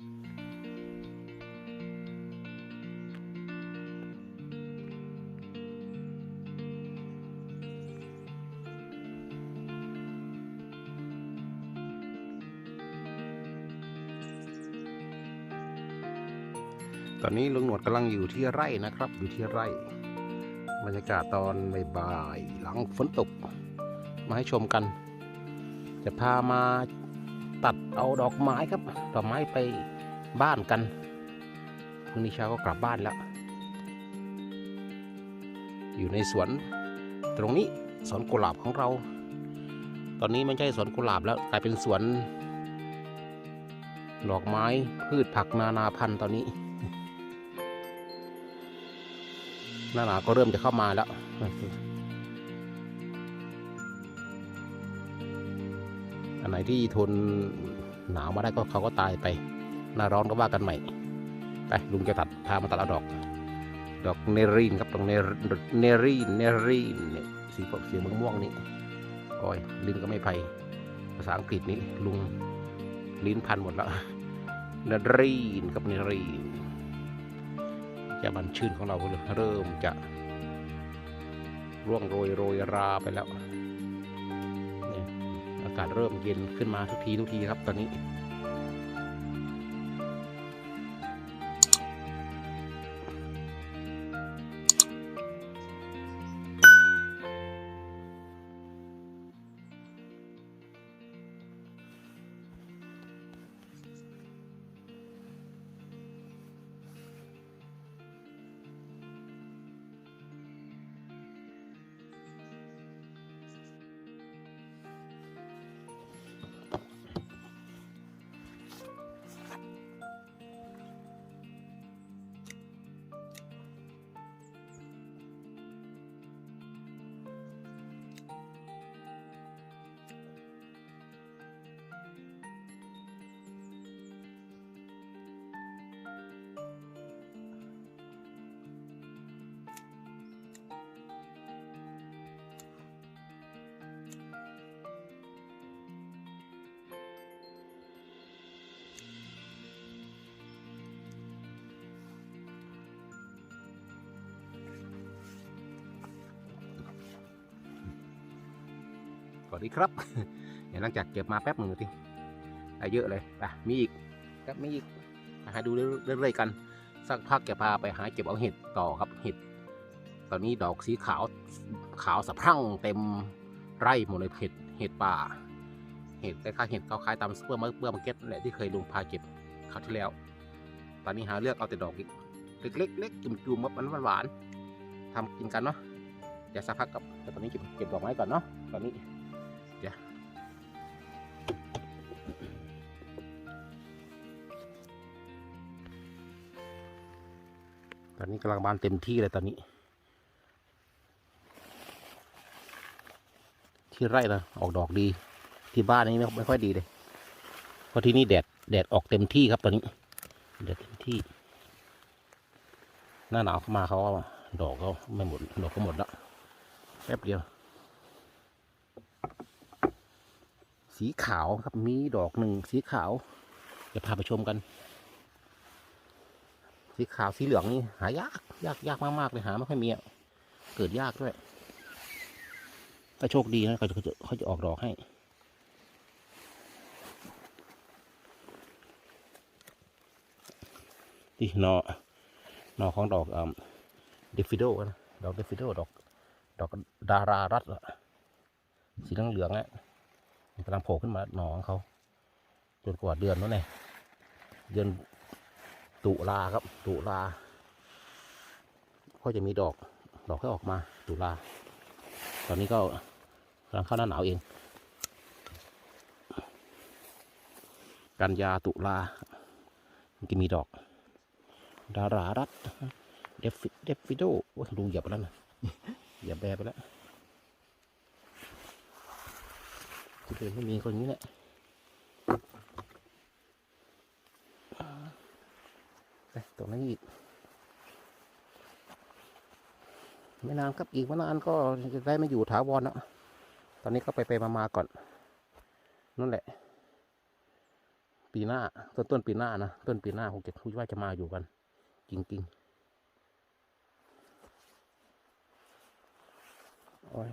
ตอนนี้ลุงหนวดกำลังอยู่ที่ไร่นะครับ อยู่ที่ไร่ บรรยากาศตอนบ่ายๆหลังฝนตก มาให้ชมกัน จะพามา ตัดเอาดอกไม้ครับ ดอกไม้ไปบ้านกันพรุ่งนี้เช้าก็กลับบ้านแล้ว อยู่ในสวนตรงนี้สวนกุหลาบของเรา ตอนนี้ไม่ใช่สวนกุหลาบแล้วกลายเป็นสวนดอกไม้พืชผักนานาพันธุ์ตอนนี้ หน้าหนาวก็เริ่มจะเข้ามาแล้ว นไหนที่ทนหนาวมาได้ก็เขาก็ตายไป หน้าร้อนก็ว่ากันใหม่ ไปลุงจะตัดพามาตัดเอาดอก ดอกเนรีนครับตรงเนรเนรีนเนรีนเนี่ยสีพวกสีม่วงๆนี่โอ้ยลิ้นก็ไม่ไพภาษาอังกฤษนี่ลุงลิ้นพันหมดแล้วเนรีนกับเนรีนจะมันชื่นของเราเริ่มจะร่วงโรยโรยราไปแล้วากาศเริ่มเย็นขึ้นมาทุกทีทุกทีครับตอนนี้ สวัสดีครับ เดี๋ยวหลังจากเก็บมาแป๊บหนึ่งทีได้เยอะเลยไปมีอีกครับมีอีกมาหาดูเรื่อยๆกัน สักพักจะพาไปหาเก็บเอาเห็ดต่อครับเห็ด ตอนนี้ดอกสีขาวขาวสะพรั่งเต็มไร่หมดเลยเห็ดเห็ดป่า เห็ดคล้ายๆเห็ดเขาขายตามซูเปอร์มาร์เปอร์มาร์เก็ตแหละที่เคยลุงพาเก็บคราวที่แล้ว ตอนนี้หาเลือกเอาแต่ดอกเล็กๆเล็กๆจุ่มๆมันหวานๆทำกินกันเนาะเดี๋ยวสักพักกับแต่ตอนนี้เก็บเก็บดอกไม้ก่อนเนาะตอนนี้ เดี๋ยวตอนนี้กำลังบานเต็มที่เลยตอนนี้ ที่ไร่นะออกดอกดี ที่บ้านนี้ไม่ไม่ค่อยดีเลยเพราะที่นี่แดดแดดออกเต็มที่ครับตอนนี้แดดเต็มที่ หน้าหนาวเข้ามาเขาดอกก็ไม่หมดดอกก็หมดแล้วแป๊บเดียว สีขาวครับมีดอกหนึ่งสีขาวเดี๋ยวพาไปชมกัน สีขาวสีเหลืองนี่หายากยากยากมากๆเลยหาไม่ค่อยมีเกิดยากด้วยถ้าโชคดีนะเขาจะเขาจะออกดอกให้ที่หนอหนอของดอกเดฟิโดนะดอกเดฟิโดดอก ดอกดารารัตสีเหลืองๆอะ กำลังโผล่ขึ้นมาหนองเขา จนกว่าเดือนแล้วเนี่ยเดือนตุลาครับ ตุลาก็จะมีดอกดอกให้ออกมา ตุลา ตอนนี้ก็กำลังเข้าหน้าหนาวเอง กันยาตุลาจะมีดอก ดารารัตเดฟฟิเดฟฟิโดโอ้ยลุงเหยียบไปแล้วนะเหยียบแบไปแล้ว ที่อื่นไม่มีคนนี้แหละไปตรงนั้นอีกไม่นานครับอีกไม่นานก็จะได้มาอยู่ถาวรแล้วตอนนี้ก็ไปไปมามาๆก่อน นั่นแหละ ปีหน้าต้นต้นปีหน้านะต้นปีหน้าคงจะคิดว่าจะมาอยู่กัน จริงๆโอ้ย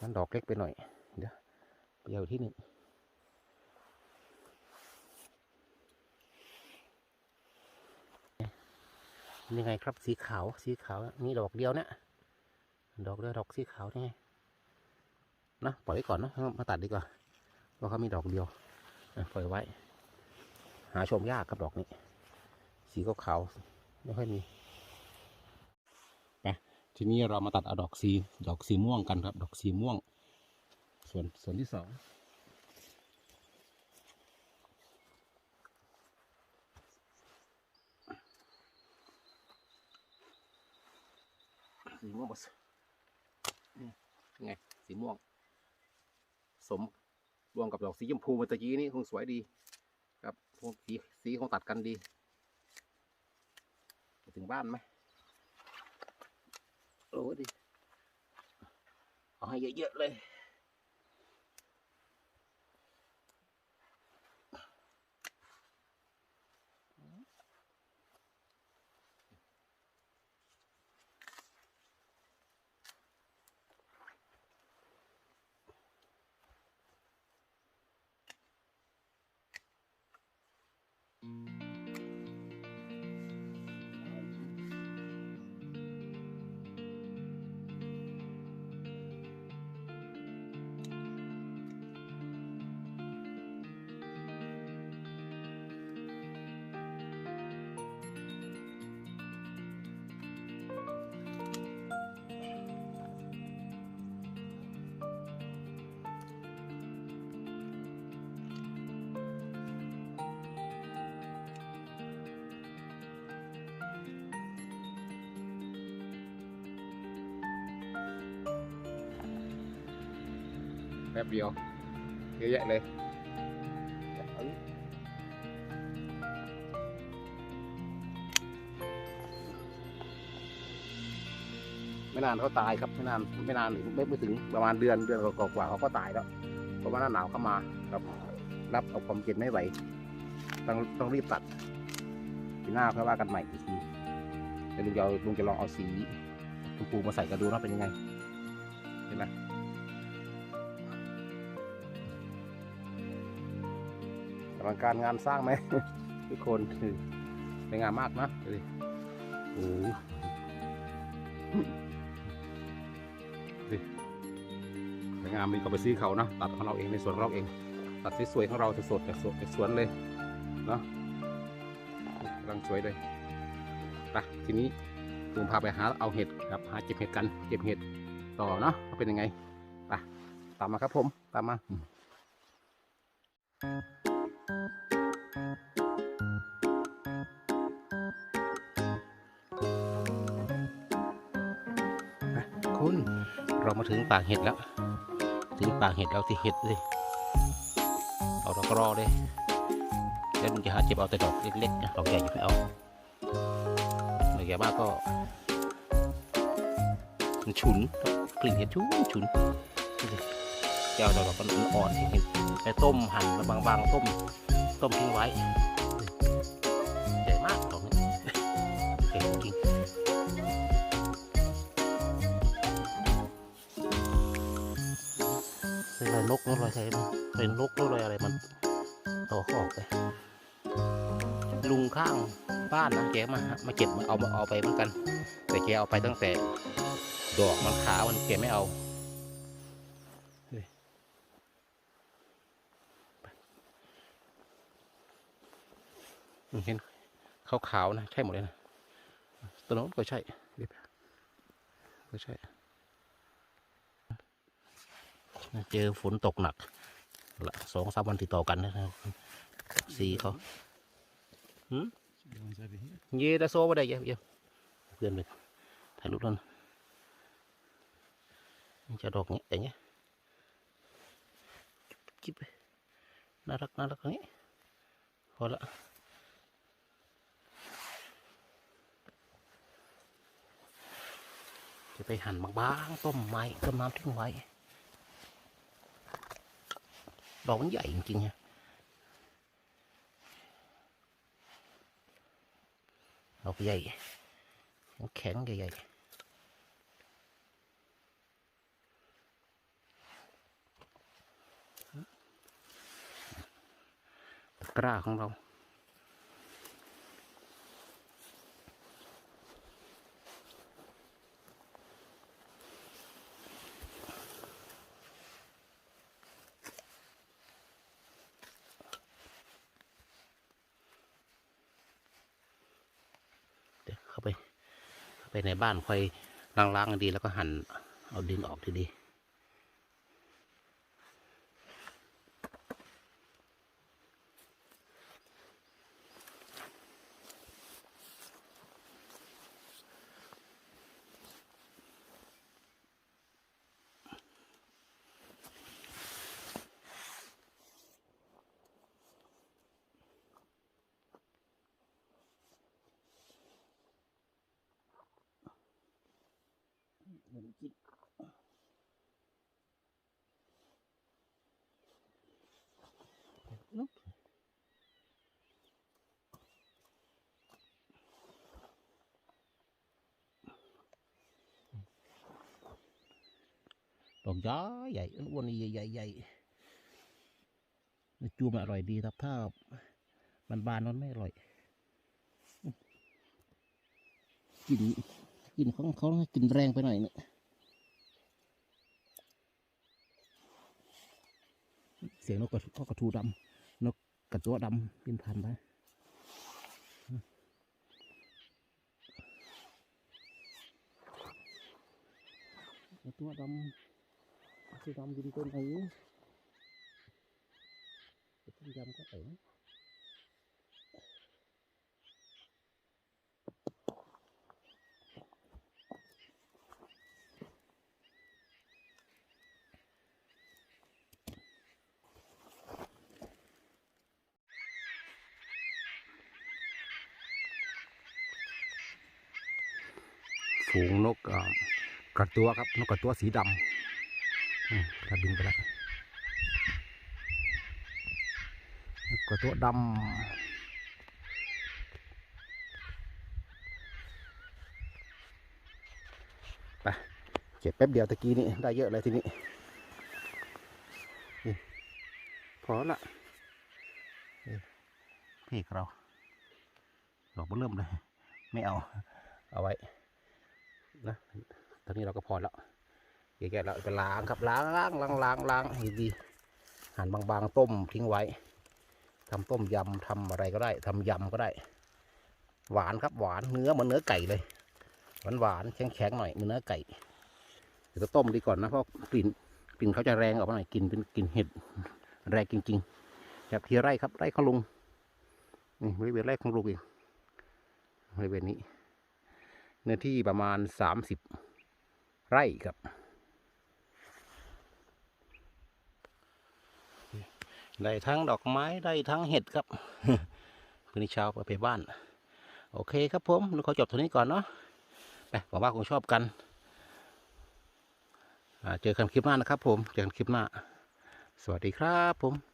มันดอกเล็กไปหน่อย เดี๋ยวที่หนึ่งยังไงครับสีขาวสีขาวนี่ดอกเดียวเนี่ยดอกเดียวดอกสีขาวนี่ไงนะปล่อยไว้ก่อนนะมาตัดดีกว่าเพราะเขามีดอกเดียวปล่อยไว้ หาชมยากครับดอกนี้ สีขาวไม่ค่อยมีไปทีนี้เรามาตัดเอาดอกสีดอกสีม่วงกันครับ ดอกสีม่วง ส่วนส่วนที่สองสีม่วงบดนี่ไงสีม่วง สมรวมกับดอกสีชมพูเมื่อตะกี้นี่คงสวยดี ครับพวกสีสีคงตัดกันดีไปถึงบ้านไหมโอ้ดิ เอาให้เยอะๆเลย แป๊บเดียวเยอะแยะเลยเอาดิไม่นานเขาตายครับไม่นานไม่นานไม่ไม่ถึงประมาณเดือนเดือนกว่าๆเขาก็ตายแล้วเพราะว่าหน้าหนาวเข้ามาครับรับเอาความเย็นไม่ไหวต้องต้องรีบตัดปีหน้าค่อยว่ากันใหม่อีกทีเดี๋ยวลุงจะเอาลุงจะลองเอาสีชมพูมาใส่กันดูนะเป็นยังไงเห็นไหม อลังการงานสร้างไหมทุกคนเป็นงานมากนะดูดิโอ้ดิสวยงามมีก็ไปซื้อเขานะตัดของเราเองในสวนเราเอง ตัดสวยๆของเราสดๆจากสวนสวนเลยเนาะกำลังสวยเลยไปทีนี้ลุงพาไปหาเอาเห็ดครับหาเก็บเห็ดกันเก็บเห็ดต่อเนาะเป็นยังไงไปตามมาครับผมตามมา คุณเรามาถึงปากเห็ดแล้ว ถึงปากเห็ดแล้วที่เห็ดเลยเอาดอกกระรอเลยแล้วลุงจะหาเจ็บเอาแต่ดอกเล็กๆนะดอกใหญ่อย่าไปเอาดอกใหญ่มากก็มันฉุนกลิ่นเห็ดฉุนฉุน ดูสิจะเอาดอกมันอ่อนที่เห็ดไปต้มหั่นแล้วบางๆต้มต้มทิ้งไว้ใหญ่มากดอกนี้เก่งจริงเป็นรอยนกนกรอยใครมันเป็นนกนกรอยอะไรมันต่อเขาออกไปลุงข้างบ้านนะแกมามาเก็บมาเอามาเอาไปเหมือนกัน แต่แกเอาไปตั้งแต่ดอกมันขาวมันแกไม่เอาเฮ้ยไป เห็นขาวๆนะ ใช่หมดเลยนะตัวโน้นก็ใช่ก็ใช่ เจอฝนตกหนักละสองสามวันติดต่อกันนะครับสีเขาหืมเย่ตาโซ่ไปได้เยอะเยอะเพื่อนไปถ่ายรูปแล้วนะจะดอกเงี้ยอย่างเงี้ยกิ๊บไปน่ารักน่ารักอย่างเงี้ยพอละะไปหั่นบางๆต้มไม้ต้มน้ำทิ้งไว้ดอกมันใหญ่จริงๆนะดอกใหญ่แข็งใหญ่กร้าของเรา ไปในบ้านค่อยล้างๆดีแล้วก็หั่นเอาดินออกทีดี เหมือนกินนุ๊กดอกย้ายใหญ่อ้วนใหญ่ใหญ่ใหญ่จูมอร่อยดีครับ ถ้ามันบานมันไม่อร่อยกลินกลินของเขากลินแรงไปหน่อยเนี่ย เสียงนกกระนกกระทูดำนกกระตัวดำบินผ่านไปกระตัวดำกระตัวดำบินต้นไหนกระตัวยำก็เอ๋ ฝูงนกกระตัวครับ นกกระตัวสีดำกระบินไปแล้วนกกระตัวดำไปเก็บแป๊บเดียวตะกี้นี่ได้เยอะเลยทีนี้นี่พอละนี่เพกเราดอกเริ่มเลย ไม่เอา เอาไว้ นะตอนนี้เราก็พอแล้วเดี๋ยวแกะเราไปล้างครับล้างล้างล้างล้างล้างดีหั่นบางๆต้มทิ้งไว้ทำต้มยำทำอะไรก็ได้ทำยำก็ได้ หวานครับหวานเนื้อเหมือนเนื้อไก่เลยหวานหวานแข็งแข็งหน่อยเหมือนเนื้อไก่เดี๋ยวต้มดีก่อนนะเพราะกลิ่นกลิ่นเขาจะแรงออกมาหน่อยกลิ่นเป็นกลิ่นเห็ดแรงจริงๆแบบที่ไร่ครับไร่ของลุงนี่บริเวณไร่ของลุงเองบริเวณนี้ เนื้อที่ประมาณสามสิบไร่ครับ ได้ทั้งดอกไม้ได้ทั้งเห็ดครับคืนนี้เช้าไปบ้าน โอเคครับผมเราขอจบเท่านี้ก่อนเนาะไปหวังว่าคงชอบกันอ่าเจอกันคลิปหน้านะครับผม เจอกันคลิปหน้า สวัสดีครับผม